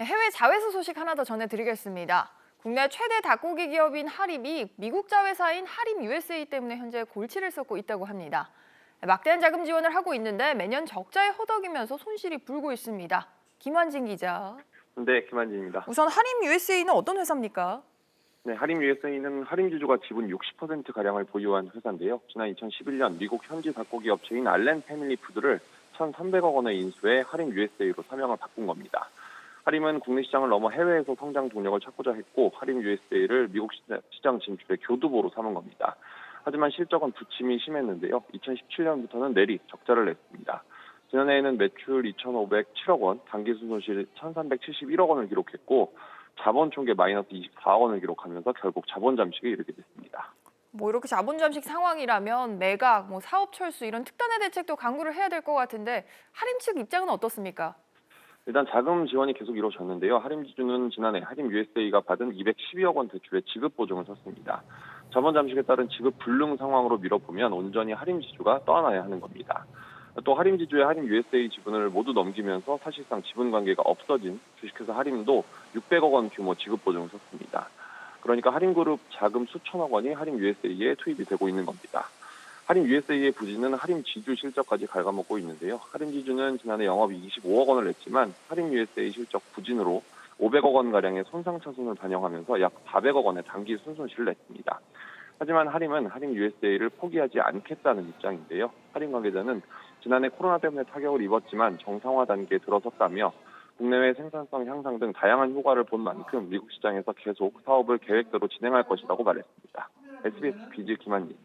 네, 해외 자회사 소식 하나 더 전해드리겠습니다. 국내 최대 닭고기 기업인 하림이 미국 자회사인 하림 USA 때문에 현재 골치를 썩고 있다고 합니다. 막대한 자금 지원을 하고 있는데 매년 적자에 허덕이면서 손실이 불고 있습니다. 김환진 기자. 네, 김한진입니다. 우선 하림 USA는 어떤 회사입니까? 네, 하림 USA는 하림 주주가 지분 60% 가량을 보유한 회사인데요. 지난 2011년 미국 현지 닭고기 업체인 알렌 패밀리 푸드를 1,300억 원에 인수해 하림 USA로 사명을 바꾼 겁니다. 하림은 국내 시장을 넘어 해외에서 성장 동력을 찾고자 했고 하림 USA를 미국 시장- 진출의 교두보로 삼은 겁니다. 하지만 실적은 부침이 심했는데요. 2017년부터는 내리 적자를 냈습니다. 지난해에는 매출 2,507억 원, 당기순 손실 1,371억 원을 기록했고 자본 총계 마이너스 24억 원을 기록하면서 결국 자본 잠식에 이르게 됐습니다. 뭐 이렇게 자본 잠식 상황이라면 매각, 뭐 사업 철수 이런 특단의 대책도 강구를 해야 될 것 같은데 하림 측 입장은 어떻습니까? 일단 자금 지원이 계속 이루어졌는데요. 하림 지주는 지난해 하림 USA가 받은 212억 원 대출의 지급 보증을 섰습니다. 자본 잠식에 따른 지급 불능 상황으로 밀어보면 온전히 하림 지주가 떠안아야 하는 겁니다. 또 하림 지주의 하림 USA 지분을 모두 넘기면서 사실상 지분 관계가 없어진 주식회사 하림도 600억 원 규모 지급 보증을 섰습니다. 그러니까 하림그룹 자금 수천억 원이 하림 USA에 투입이 되고 있는 겁니다. 하림 USA의 부진은 하림 지주 실적까지 갉아먹고 있는데요. 하림 지주는 지난해 영업이 25억 원을 냈지만 하림 USA 실적 부진으로 500억 원 가량의 손상 차손을 반영하면서 약 400억 원의 단기 순손실을 냈습니다. 하지만 하림은 하림 USA를 포기하지 않겠다는 입장인데요. 하림 관계자는 지난해 코로나 때문에 타격을 입었지만 정상화 단계에 들어섰다며 국내외 생산성 향상 등 다양한 효과를 본 만큼 미국 시장에서 계속 사업을 계획대로 진행할 것이라고 말했습니다. SBS 비즈 김한진.